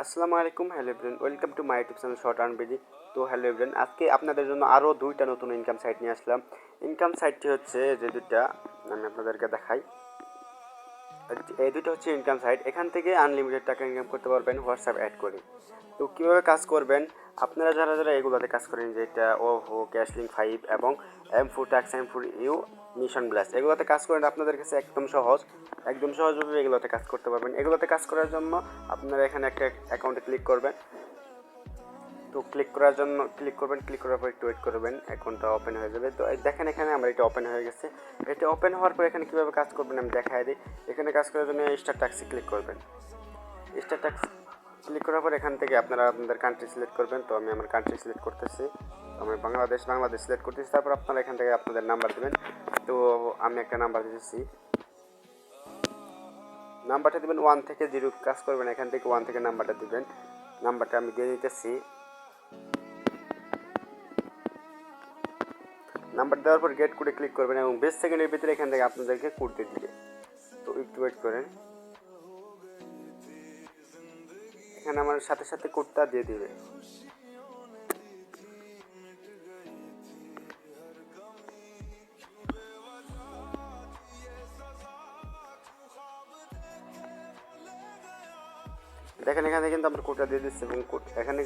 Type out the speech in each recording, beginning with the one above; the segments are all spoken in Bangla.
আসসালামু আলাইকুম, hello everyone. Welcome to my YouTube channel short earn BD তো হ্যালো এভরিওয়ান, আজকে আপনাদের জন্য আরও দুইটা নতুন ইনকাম সাইট নিয়ে আসলাম। ইনকাম সাইটটি হচ্ছে যে দুইটা, আমি আপনাদেরকে দেখাই। এই দুটো হচ্ছে ইনকাম সাইট এখান থেকে আনলিমিটেড টাকা ইনকাম করতে পারবেন হোয়াটসঅ্যাপ অ্যাড করে। তো কীভাবে কাজ করবেন? আপনারা যারা যারা এগুলোতে কাজ করেন, যেটা ও হো ক্যাশলিং ফাইভ এবং M four tax M four U mission blush এগুলোতে কাজ করেন, আপনাদের কাছে একদম সহজ। একদম সহজভাবে এগুলোতে কাজ করতে পারবেন। এগুলোতে কাজ করার জন্য আপনারা এখানে একটা অ্যাকাউন্টে ক্লিক করবেন। তো ক্লিক করার জন্য ক্লিক করবেন ক্লিক করার পর একটু ওয়েট করবেন অ্যাকাউন্টটা ওপেন হয়ে যাবে। তো দেখেন এখানে আমার এটা ওপেন হয়ে গেছে। এটা ওপেন হওয়ার পর এখানে কীভাবে কাজ করবেন আমি দেখাই দিই। এখানে কাজ করার জন্য স্টার ট্যাক্সি ক্লিক করবেন। স্টার ট্যাক্সি ক্লিক করার পর এখান থেকে আপনারা আপনাদের কান্ট্রি সিলেক্ট করবেন। তো আমি আমার কান্ট্রি সিলেক্ট করতেছি। আমি বাংলাদেশ বাংলাদেশ সিলেক্ট করতেছি। তারপর আপনারা এখান থেকে আপনাদের নাম্বার দেবেন। তো আমি একটা নাম্বার দিতেছি। নাম্বারটা দেবেন ওয়ান থেকে জিরো কাজ করবেন এখান থেকে ওয়ান থেকে নাম্বারটা দিবেন। নাম্বারটা আমি দিয়ে দিতেছি। নাম্বার দেওয়ার পর গেট কোডে ক্লিক করবেন এবং বেশ সেকেন্ডের ভিতরে এখান থেকে আপনাদেরকে দিয়ে দিবে। তো একটু ওয়েট করেন। এখানে আমার সাথে সাথে কোডটা দিয়ে দিবে। দেখেন, এখানে কিন্তু আমরা কোডটা দিয়ে দিচ্ছি এবং কোড এখানে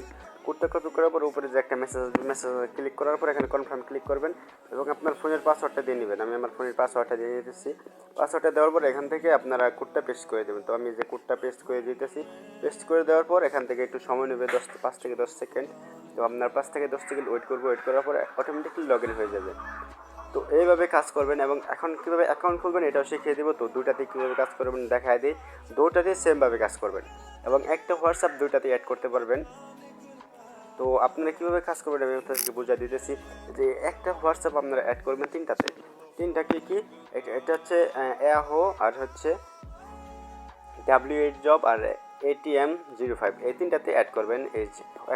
কোডটা কপি করার পর উপরে যে একটা মেসেজ মেসেজ ক্লিক করার পর এখানে কনফার্ম ক্লিক করবেন এবং আপনার ফোনের পাসওয়ার্ডটা দিয়ে নেবেন। আমি আমার ফোনের পাসওয়ার্ডটা দিয়ে দিতেছি। পাসওয়ার্ডটা দেওয়ার পর এখান থেকে আপনারা কোডটা পেস্ট করে দেবেন। তো আমি যে কোডটা পেস্ট করে দিতেছি পেস্ট করে দেওয়ার পর এখান থেকে একটু সময় নেবে দশ পাঁচ থেকে দশ সেকেন্ড তো আপনার পাঁচ থেকে দশ সেকেন্ড ওয়েট করব। ওয়েট করার পর অটোমেটিকলি লগ ইন হয়ে যাবে। তো এইভাবে কাজ করবেন এবং এখন কীভাবে অ্যাকাউন্ট খুলবেন এটাও শিখিয়ে দেবো। তো দুটাতে কীভাবে কাজ করবেন দেখায় দিই। দুটাতে সেমভাবে কাজ করবেন এবং একটা হোয়াটসঅ্যাপ দুইটাতে অ্যাড করতে পারবেন। তো আপনারা কীভাবে কাজ করবেন আমি আপনাদেরকে বুঝিয়ে দিতেছি যে একটা হোয়াটসঅ্যাপ আপনারা অ্যাড করবেন তিনটাতে। তিনটা কি? কি এটা হচ্ছে এয়াহো আর হচ্ছে ডাব্লিউ এইট জব আর এটিএম জিরো ফাইভ এই তিনটাতে অ্যাড করবেন এই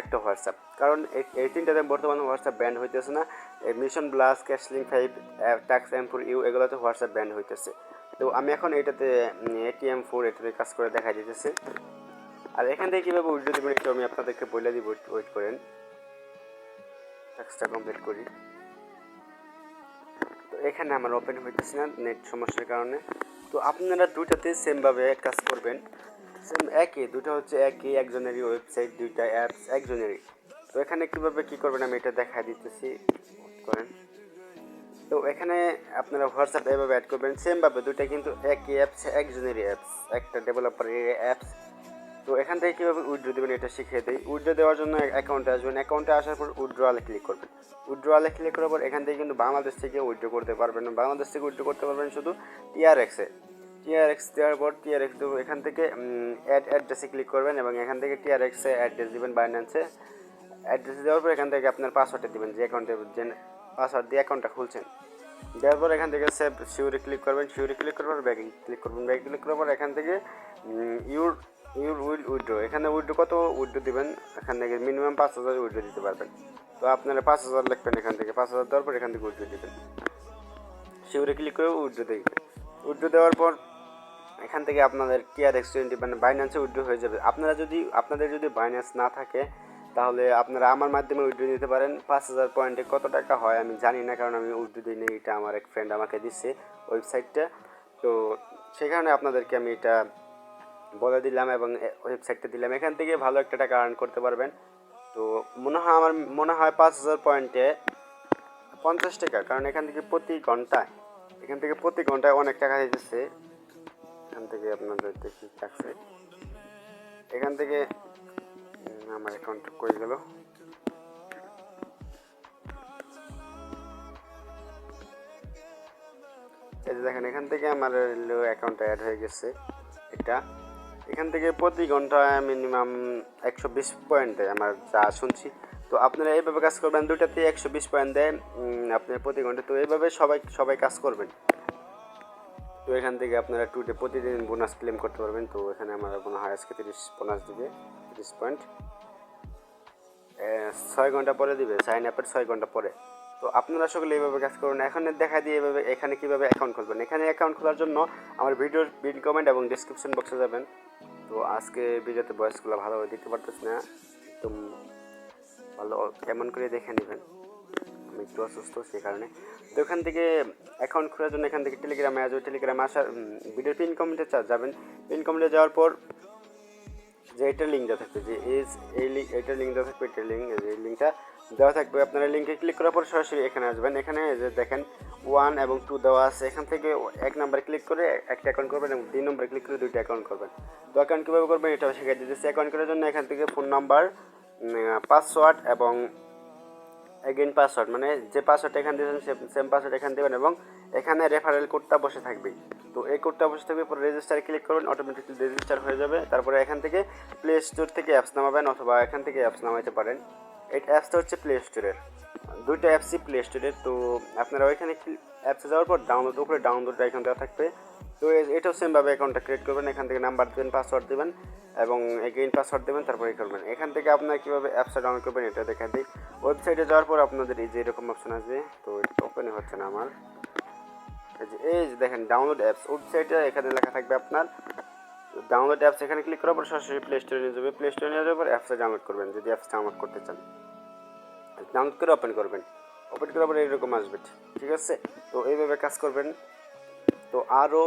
একটা হোয়াটসঅ্যাপ কারণ এই তিনটাতে বর্তমানে হোয়াটসঅ্যাপ ব্যান্ড হইতেছে না। এই mission blush ক্যাশলিং five tax M four U এগুলোতে হোয়াটসঅ্যাপ ব্যান্ড হইতেছে। তো আমি এখন এটাতে এটিএম ফোর এটাতে কাজ করে দেখা দিতেছে। আর এখান থেকে কীভাবে উইড্রো দেবেন একটু আমি আপনাদেরকে বলে দিব ওয়েট করেন। টাস্কটা কমপ্লিট করি। তো এখানে আমার ওপেন হইতেছে না নেট সমস্যার কারণে। তো আপনারা দুইটাতে সেমভাবে কাজ করবেন। সেম একই দুটো হচ্ছে একই, একজনেরই ওয়েবসাইট দুইটা অ্যাপস একজনেরই। তো এখানে কীভাবে কী করবেন আমি এটা দেখা দিতেছি, করেন। তো এখানে আপনারা হোয়াটসঅ্যাপ এভাবে অ্যাড করবেন সেমভাবে দুইটা কিন্তু একই অ্যাপস একজনেরই অ্যাপস একটা ডেভেলপারের অ্যাপস তো এখান থেকে কীভাবে উইড্রো দেবেন এটা শিখিয়ে দিই। উইড্রো দেওয়ার জন্য অ্যাকাউন্টে আসবেন। অ্যাকাউন্টে আসার পর উইড্রোয়ালে ক্লিক করবেন। উইড্রোয়ালে ক্লিক করার পর এখান থেকে কিন্তু বাংলাদেশ থেকে উইড্রো করতে পারবেন বাংলাদেশ থেকে উইড্রো করতে পারবেন শুধু টিআরএক্সে টিআরএক্স দেওয়ার পর টিআরএক্স দেবো এখান থেকে অ্যাড অ্যাড্রেসে ক্লিক করবেন এবং এখান থেকে টিআরএক্সে অ্যাড্রেস দেবেন বাইন্যান্সে অ্যাড্রেস দেওয়ার পর এখান থেকে আপনার পাসওয়ার্ডটা দেবেন, যে অ্যাকাউন্টে যে পাসওয়ার্ড দিয়ে অ্যাকাউন্টটা খুলছেন। দেওয়ার পর এখান থেকে সেভ শিউরে ক্লিক করবেন শিউরে ক্লিক করার পর ব্যাগে ক্লিক করবেন। ব্যাগে ক্লিক করার পর এখান থেকে ইউর ইউর উইল উইড্রো এখানে উইড্রো কত উইড্রো দিবেন? এখান থেকে মিনিমাম পাঁচ হাজার উইড্রো দিতে পারবেন। তো আপনারা পাঁচ হাজার লিখবেন এখান থেকে, পাঁচ হাজার দেওয়ার পর এখান থেকে উইড্রো দেবেন। শিউরে ক্লিক করে উইড্রো দেখবেন উইড্রো দেওয়ার পর এখান থেকে আপনাদের টিআর এক্স টোয়েন্টি মানে বাইন্যান্সে উইড্রো হয়ে যাবে। আপনারা যদি, আপনাদের যদি বাইন্যান্স না থাকে, তাহলে আপনারা আমার মাধ্যমে উইড্রো দিতে পারেন। পাঁচ হাজার পয়েন্টে কত টাকা হয় আমি জানি না, কারণ আমি উইড্রো দিই এটা আমার এক ফ্রেন্ড আমাকে দিচ্ছে ওয়েবসাইটটা তো সেই কারণে আপনাদেরকে আমি এটা বলে দিলাম এবং ওয়েবসাইটটা দিলাম। এখান থেকে ভালো একটা টাকা আর্ন করতে পারবেন। তো মনে হয় আমার, মনে হয় পাঁচ হাজার পয়েন্টে পঞ্চাশ টাকা, কারণ এখান থেকে প্রতি ঘন্টায়, এখান থেকে প্রতি ঘন্টায় অনেক টাকা দিতেছে এখান থেকে আপনাদের দেখি থাকছে এখান থেকে আমার অ্যাকাউন্ট কই গেল? এই যে দেখেন, এখান থেকে আমার অ্যাকাউন্টটা অ্যাড হয়ে গেছে এটা এখান থেকে প্রতি ঘন্টায় মিনিমাম একশো বিশ পয়েন্ট দেয়, আমার যা শুনছি। তো আপনারা এইভাবে কাজ করবেন দুটাতে একশো বিশ পয়েন্ট দেয় আপনার প্রতি ঘণ্টা তো এইভাবে সবাই সবাই কাজ করবেন। তো এখান থেকে আপনারা টুডে প্রতিদিন বোনাস ক্লেম করতে পারবেন। তো এখানে আমার মনে হয় তিরিশ বোনাস দিবে, তিরিশ পয়েন্ট ছয় ঘণ্টা পরে দিবে সাইন আপের ছয় ঘণ্টা পরে। তো আপনারা সকলে এইভাবে কাজ করুন। এখন দেখা দিয়ে এভাবে এখানে কীভাবে অ্যাকাউন্ট খুলবেন? এখানে অ্যাকাউন্ট খোলার জন্য আমার ভিডিওর বিল কমেন্ট এবং ডিসক্রিপশন বক্সে যাবেন। তো আজকে ভিডিওতে বয়সগুলো ভালোভাবে দেখতে পারতেছি না। একদম ভালো, কেমন করে দেখে নেবেন? আমি একটু অসুস্থ সেই কারণে। তো এখান থেকে অ্যাকাউন্ট খোলার জন্য এখান থেকে টেলিগ্রামে আসবে। টেলিগ্রামে আসার ভিডিও পিন কমেন্টে যাবেন। পিন কমেন্টে যাওয়ার পর যে এটার লিঙ্ক দেওয়া থাকবে, যে এই লিঙ্ক এটার লিঙ্ক দেওয়া থাকবে এটার লিঙ্ক এই লিঙ্কটা দেওয়া থাকবে। আপনারা লিঙ্কে ক্লিক করার পর সরাসরি এখানে আসবেন। এখানে যে দেখেন ওয়ান এবং টু দেওয়া আছে। এখান থেকে এক নাম্বারে ক্লিক করে একটা অ্যাকাউন্ট করবেন এবং তিন নম্বরে ক্লিক করে দুইটা অ্যাকাউন্ট করবেন। তো অ্যাকাউন্ট কীভাবে করবেন এটাও শিখিয়ে দিতেছি। অ্যাকাউন্ট করার জন্য এখান থেকে ফোন নাম্বার পাসওয়ার্ড এবং এগেইন পাসওয়ার্ড মানে যে পাসওয়ার্ডটা এখান দিয়েছেন সেম পাসওয়ার্ড এখান দেবেন এবং এখানে রেফারেল কোডটা বসে থাকবে। তো এই কোডটা বসে থাকবে, পরে রেজিস্টারে ক্লিক করবেন অটোমেটিকলি রেজিস্টার হয়ে যাবে। তারপরে এখান থেকে প্লে স্টোর থেকে অ্যাপস নামাবেন অথবা এখান থেকে অ্যাপস নামাইতে পারেন। এই অ্যাপসটা হচ্ছে প্লে স্টোরের দুইটা অ্যাপসই প্লে স্টোরের তো আপনারা ওইখানে অ্যাপসে যাওয়ার পর ডাউনলোড উপরে ডাউনলোড এখান দেওয়া থাকবে। তো এটাও সেমভাবে অ্যাকাউন্টটা ক্রিয়েট করবেন, এখান থেকে নাম্বার দেবেন পাসওয়ার্ড দেবেন এবং এগেইন পাসওয়ার্ড দেবেন, তারপরে এই করবেন। এখান থেকে আপনারা কীভাবে অ্যাপসটা ডাউনলোড করবেন এটা দেখা দিই। ওয়েবসাইটে যাওয়ার পর আপনাদের এই যে এরকম অপশন আসবে, তো এটা ওপেন হচ্ছে না আমার। এই যে দেখেন ডাউনলোড অ্যাপস ওয়েবসাইটে এখানে লেখা থাকবে আপনার ডাউনলোড অ্যাপস এখানে ক্লিক করার পর সরাসরি প্লে স্টোরে নিয়ে যাবে। প্লে স্টোরে নিয়ে যাওয়ার পর অ্যাপসটা ডাউনলোড করবেন, যদি অ্যাপস ডাউনলোড করতে চান। ডাউনলোড করে ওপেন করবেন। ওপেন করার পর এরকম আসবে, ঠিক আছে? তো এইভাবে কাজ করবেন। তো আরও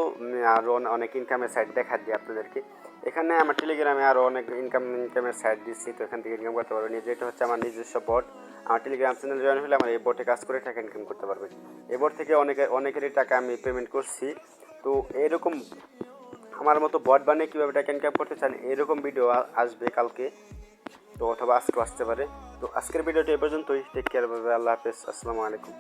আরও অনেক ইনকামের সাইট দেখা দিই আপনাদেরকে। এখানে আমার টেলিগ্রামে আরও অনেক ইনকাম ইনকামের সাইট দিচ্ছি, তো এখান থেকে ইনকাম করতে পারবেন। যেটা হচ্ছে আমার নিজস্ব বট আমার টেলিগ্রাম চ্যানেল জয়েন হলে আমার এই বোটে কাজ করে টাকা ইনকাম করতে পারবেন। এই বোট থেকে অনেকে, অনেকেরই টাকা আমি পেমেন্ট করছি। তো এরকম আমার মতো বট বানিয়ে কীভাবে টাকা ইনকাম করতে চান, এরকম ভিডিও আসবে কালকে। তো অথবা আজকেও আসতে পারে। তো আজকের ভিডিওটি এ পর্যন্তই। টেক কেয়ার আল্লাহ হাফেজ। আসসালামু আলাইকুম।